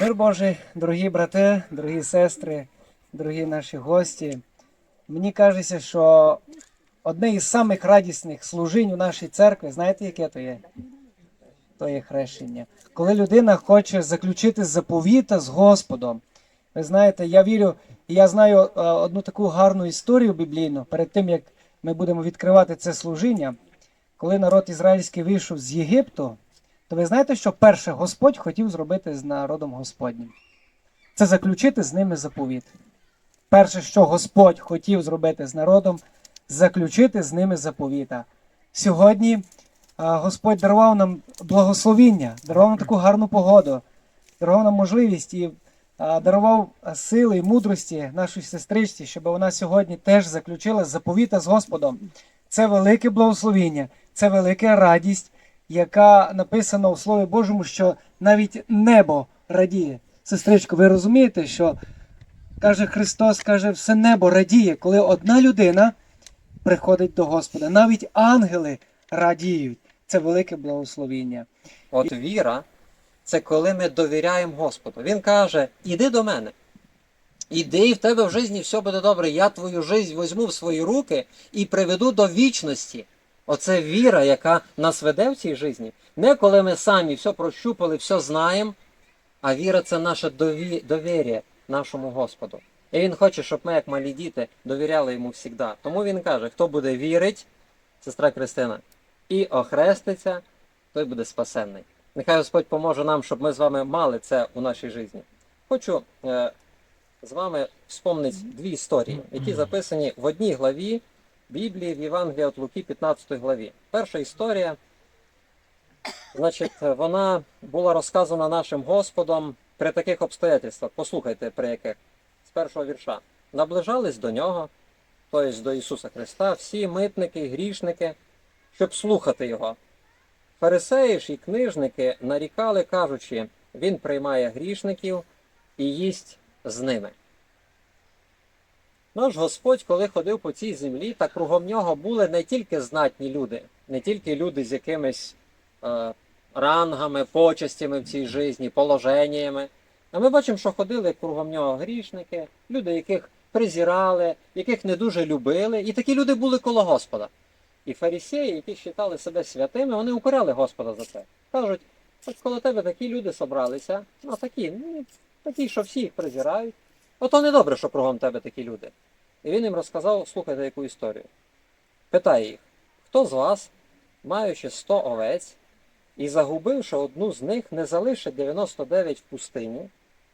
Мир Божий, дорогі брати, дорогі сестри, дорогі наші гості. Мені кажеться, що одне із самих радісних служінь у нашій церкві, знаєте, яке то є? То є хрещення. Коли людина хоче заключити заповіта з Господом. Ви знаєте, я вірю, і я знаю е, одну таку гарну історію біблійну перед тим, як ми будемо відкривати це служіння. Коли народ ізраїльський вийшов з Єгипту, то ви знаєте, що перше Господь хотів зробити з народом Господнім? Це заключити з ними заповіт. Перше, що Господь хотів зробити з народом, заключити з ними заповіта. Сьогодні а, Господь дарував нам благословіння, дарував нам таку гарну погоду, дарував нам можливість і а, дарував сили і мудрості нашій сестричці, щоб вона сьогодні теж заключила заповіта з Господом. Це велике благословіння, це велика радість, яка написана у Слові Божому, що навіть небо радіє. Сестричко, ви розумієте, що каже Христос, каже, все небо радіє, коли одна людина приходить до Господа. Навіть ангели радіють. Це велике благословіння. От віра це коли ми довіряємо Господу. Він каже: іди до мене. Іди, і в тебе в житті все буде добре. Я твою життя візьму в свої руки і приведу до вічності. Оце віра, яка нас веде в цій житті. Не коли ми самі все прощупали, все знаємо, а віра це наше дові... довір'я нашому Господу. І він хоче, щоб ми, як малі діти, довіряли йому завжди. Тому він каже: хто буде вірить, сестра Кристина, і охреститься, той буде спасенний. Нехай Господь поможе нам, щоб ми з вами мали це у нашій житті. Хочу е, з вами вспомнити дві історії, які записані в одній главі Біблії в Євангелії від Луки, 15 главі. Перша історія, значить, вона була розказана нашим Господом при таких обстоятельствах. Послухайте, при яких з першого вірша. Наближались до нього, тобто до Ісуса Христа, всі митники, грішники, щоб слухати Його. Фарисеї ж і книжники нарікали, кажучи, він приймає грішників і їсть з ними. Наш Господь, коли ходив по цій землі, та кругом нього були не тільки знатні люди, не тільки люди з якимись е, рангами, почестями в цій житті, положеннями. А ми бачимо, що ходили кругом нього грішники, люди, яких презирали, яких не дуже любили, і такі люди були коло Господа. І фарисеї, які вважали себе святими, вони укоряли Господа за це. Кажуть, ось коло тебе такі люди собралися, ну такі, ну, такі, що всі їх презирають. Ото не добре, що кругом тебе такі люди. І він їм розказав, слухайте яку історію. Питає їх, хто з вас, маючи 100 овець, і загубивши одну з них, не залишить 99 в пустині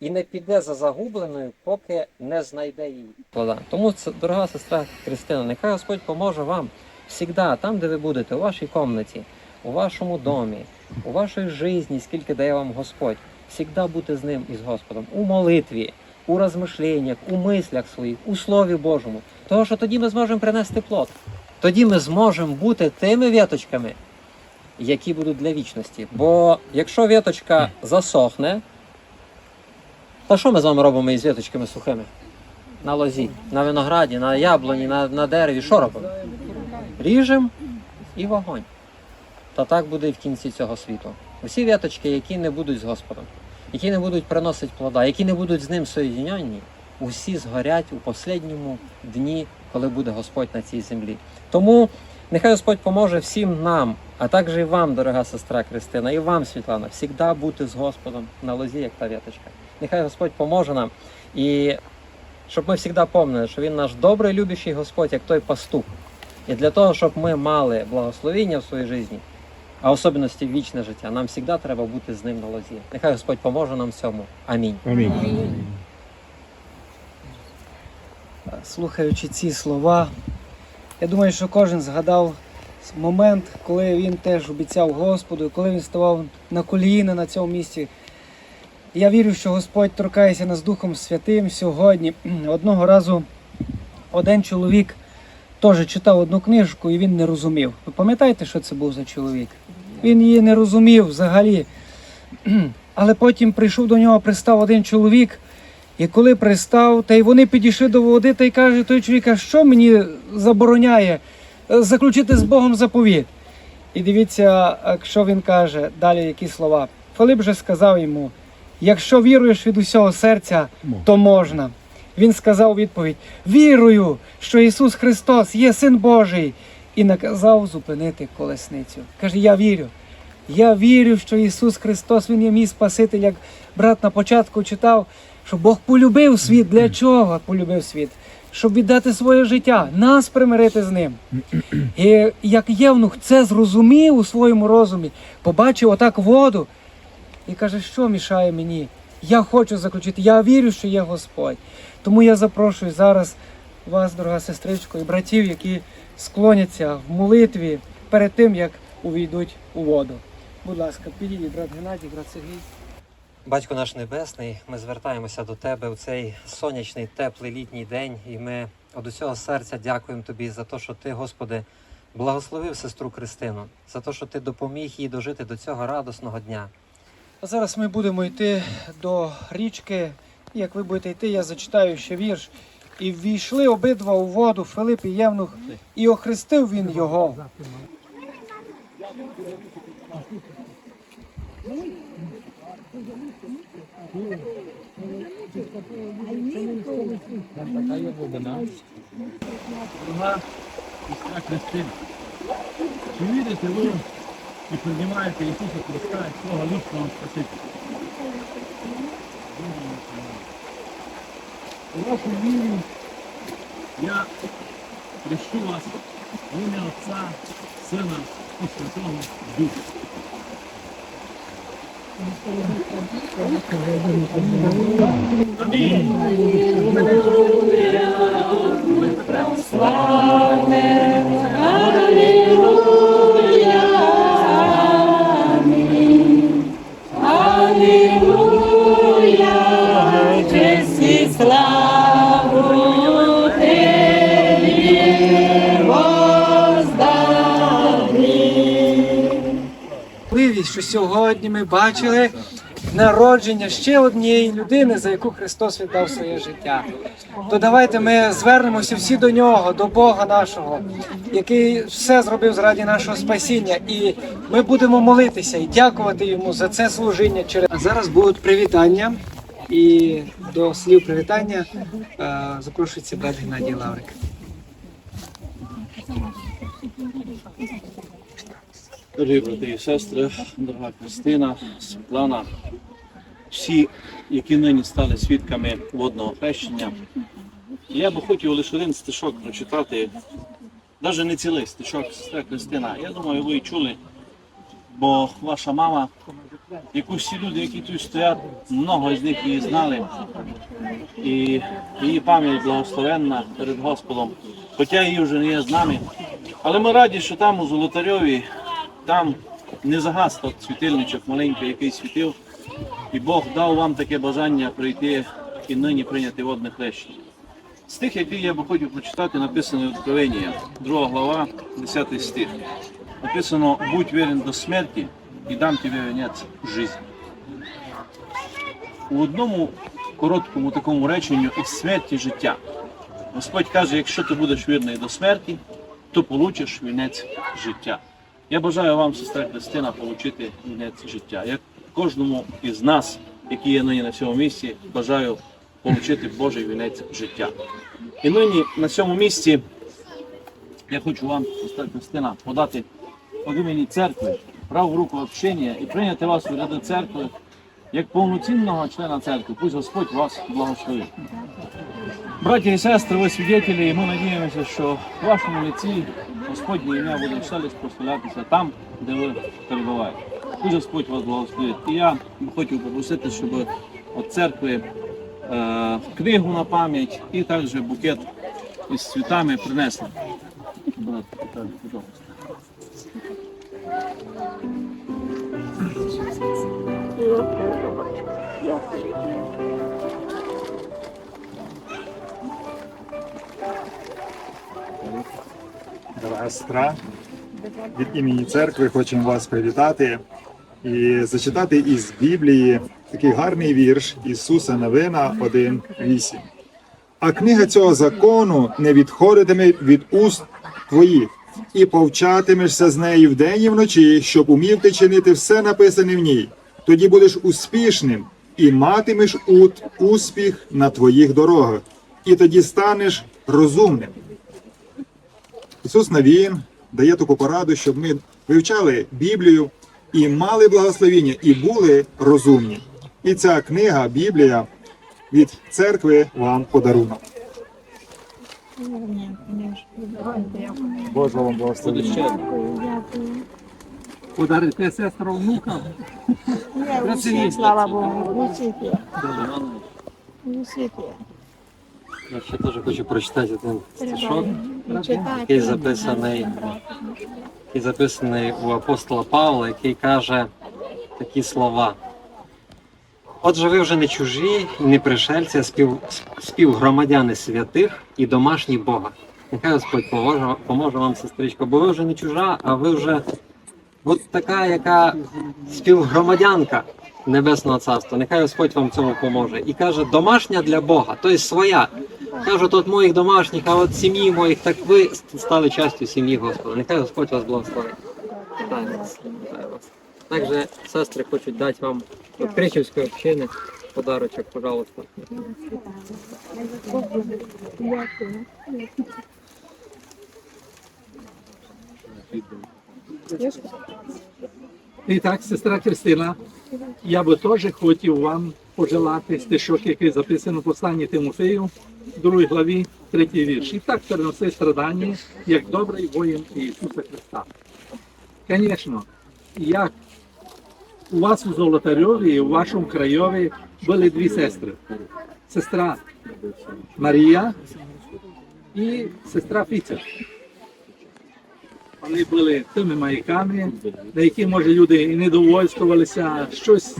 і не піде за загубленою, поки не знайде її. Тому, це, дорога сестра Христина, нехай Господь поможе вам завжди, там, де ви будете, у вашій комнаті, у вашому домі, у вашій житті, скільки дає вам Господь, завжди бути з ним і з Господом у молитві, у розмишленнях, у мислях своїх, у Слові Божому. Тому що тоді ми зможемо принести плод. Тоді ми зможемо бути тими віточками, які будуть для вічності. Бо якщо віточка засохне, то що ми з вами робимо із віточками сухими? На лозі, на винограді, на яблуні, на, на дереві. Що робимо? Ріжемо і вогонь. Та так буде і в кінці цього світу. Усі віточки, які не будуть з Господом, які не будуть приносити плода, які не будуть з ним соєднені, усі згорять у останньому дні, коли буде Господь на цій землі. Тому нехай Господь поможе всім нам, а також і вам, дорога сестра Кристина, і вам, Світлана, завжди бути з Господом на лозі, як та віточка. Нехай Господь поможе нам. І щоб ми завжди пам'ятали, що Він наш добрий, любящий Господь, як той пастух. І для того, щоб ми мали благословення в своїй житті, а особливості вічне життя, нам завжди треба бути з ним на лозі. Нехай Господь поможе нам в цьому. Амінь. Амінь. Слухаючи ці слова, я думаю, що кожен згадав момент, коли він теж обіцяв Господу, коли він ставав на коліна на цьому місці. Я вірю, що Господь торкається нас Духом Святим сьогодні. Одного разу один чоловік теж читав одну книжку і він не розумів. Ви пам'ятаєте, що це був за чоловік? Він її не розумів взагалі. Але потім прийшов до нього, пристав один чоловік, і коли пристав, та й вони підійшли до води, та й каже той чоловік, а що мені забороняє е, заключити з Богом заповіт? І дивіться, що він каже, далі які слова. Филип же сказав йому: Якщо віруєш від усього серця, то можна. Він сказав відповідь: Вірую, що Ісус Христос є Син Божий, і наказав зупинити колесницю. Каже: Я вірю. Я вірю, що Ісус Христос, Він є мій Спаситель, як брат на початку читав, що Бог полюбив світ. Для чого полюбив світ? Щоб віддати своє життя, нас примирити з ним. І як Євнух це зрозумів у своєму розумі, побачив отак воду і каже, що мішає мені? Я хочу заключити, я вірю, що є Господь. Тому я запрошую зараз вас, дорога сестричко, і братів, які склоняться в молитві перед тим, як увійдуть у воду. Будь ласка, підійдіть, брат Геннадій, брат Сергій. Батько наш Небесний, ми звертаємося до Тебе у цей сонячний, теплий літній день, і ми від усього серця дякуємо Тобі за те, що Ти, Господи, благословив сестру Кристину, за те, що Ти допоміг їй дожити до цього радісного дня. А зараз ми будемо йти до річки. Як ви будете йти, я зачитаю ще вірш. І ввійшли обидва у воду Филип і Євнух, і охрестив він його. Чи вірите ви і приймаєте Ісуса Христа як свого лічного Спасителя? У вашу віру я хрещу вас в ім'я Отця, Сина і Святого Духа. Честь сьогодні ми бачили народження ще однієї людини, за яку Христос віддав своє життя. То давайте ми звернемося всі до нього, до Бога нашого, який все зробив заради нашого спасіння, і ми будемо молитися і дякувати йому за це служіння. Через зараз будуть привітання. І до слів привітання е, запрошується брат Геннадій Лаврик. Дорогі брати і сестри, дорога Христина, Світлана, всі, які нині стали свідками водного хрещення. Я би хотів лише один стишок прочитати, навіть не цілий стишок, сестра Христина. Я думаю, ви чули, бо ваша мама, яку всі люди, які тут стоять, много з них її знали. І її пам'ять благословенна перед Господом, хоча її вже не є з нами. Але ми раді, що там у Золотарьові там не загас світильничок маленький, який світив, і Бог дав вам таке бажання прийти і нині прийняти водне хрещення. Тих, які я би хотів прочитати, написано в Откровенні, 2 глава, 10 стих. Написано, будь вірен до смерті і дам тобі венець життя. У одному короткому такому реченню із смерті життя. Господь каже, якщо ти будеш вірний до смерті, то получиш вінець життя. Я бажаю вам, сестра Христина, отримати вінець життя. Я кожному із нас, які є нині на цьому місці, бажаю отримати Божий вінець життя. І нині на цьому місці я хочу вам, сестра Христина, подати від імені церкви праву руку общення і прийняти вас у ряди церкви як повноцінного члена церкви. Пусть Господь вас благословить. Браті і сестри, ви свідетелі, і ми надіємося, що в вашому лиці Господнє ім'я буде вселись прославлятися там, де ви перебуваєте. Пусть Господь вас благословить. І я хотів попросити, щоб від церкви е, книгу на пам'ять і також букет із цвітами принесли. Брат, Віталій, сестра, від імені церкви хочемо вас привітати і зачитати із Біблії такий гарний вірш Ісуса Новина 1.8. А книга цього закону не відходитиме від уст твоїх, і повчатимешся з нею вдень і вночі, щоб умів ти чинити все написане в ній. Тоді будеш успішним і матимеш успіх на твоїх дорогах, і тоді станеш розумним. Ісус Навін дає таку пораду, щоб ми вивчали Біблію і мали благословіння, і були розумні. І ця книга, Біблія, від церкви вам подарунок. Боже вам благословення. Подарите сестра внукам. Слава Богу, усі є. Я ще теж хочу прочитати один стишок, який записаний, який записаний у апостола Павла, який каже такі слова. Отже, ви вже не чужі, і не пришельці, а спів, співгромадяни святих і домашні Бога. Нехай Господь поможе, поможе вам, сестричко, бо ви вже не чужа, а ви вже от така, яка співгромадянка Небесного Царства. Нехай Господь вам цьому поможе. І каже, домашня для Бога, тобто своя. Каже, тут моїх домашніх, а от сім'ї моїх, так ви стали частю сім'ї Господа. Нехай Господь вас благословить. Також сестри хочуть дати вам від Кричівської общини подарочок, пожалуйста. І так, сестра Христина, я би теж хотів вам пожелати стишок, який записано в посланні Тимофею, 2 главі, 3 вірш. І так переноси страдання, як добрий воїн Ісуса Христа. Звісно, як у вас у Золотарьові і у вашому краєві були дві сестри. Сестра Марія і сестра Фіця. Вони були тими маяками, на які, може, люди і не довольствувалися, щось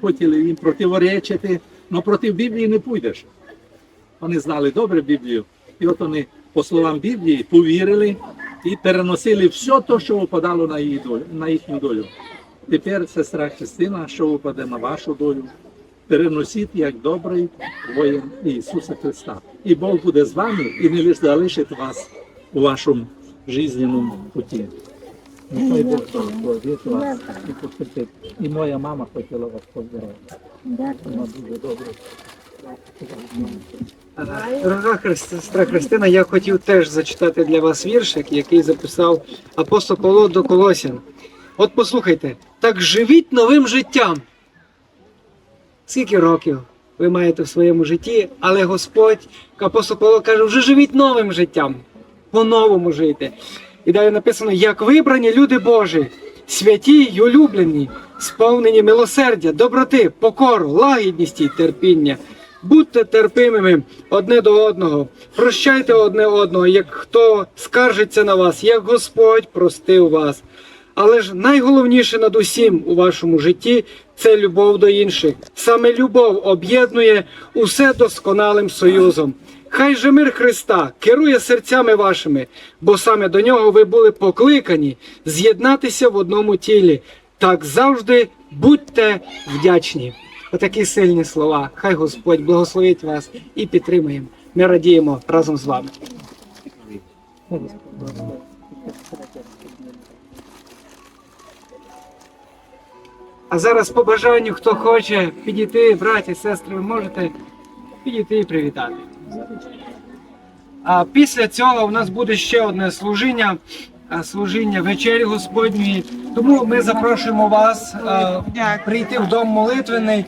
хотіли їм противоречити, але проти Біблії не підеш. Вони знали добре Біблію, і от вони, по словам Біблії, повірили і переносили все те, що випадало на, її долю, на їхню долю. Тепер сестра Христина, що випаде на вашу долю, переносіть як добрий воїн Ісуса Христа. І Бог буде з вами і не залишить вас у вашому жизненному путі. Нехай Бог благословить вас і посвятить. І моя мама хотіла вас поздоровити. Вона дуже добре. Дорога сестра Христина, я хотів теж зачитати для вас віршик, який записав апостол Павло до Колосян. От послухайте, так живіть новим життям. Скільки років ви маєте в своєму житті, але Господь, апостол Павло каже, вже живіть новим життям, по-новому жити. І далі написано, як вибрані люди Божі, святі й улюблені, сповнені милосердя, доброти, покору, лагідності й терпіння. Будьте терпимими одне до одного, прощайте одне одного, як хто скаржиться на вас, як Господь простив вас. Але ж найголовніше над усім у вашому житті це любов до інших. Саме любов об'єднує усе досконалим союзом. Хай же мир Христа керує серцями вашими, бо саме до нього ви були покликані з'єднатися в одному тілі. Так завжди будьте вдячні. Отакі сильні слова. Хай Господь благословить вас і підтримує. Ми радіємо разом з вами. А зараз по бажанню, хто хоче підійти, браті, сестри, ви можете підійти і привітати. А після цього у нас буде ще одне служіння, служіння вечері Господньої. Тому ми запрошуємо вас прийти в дом молитвений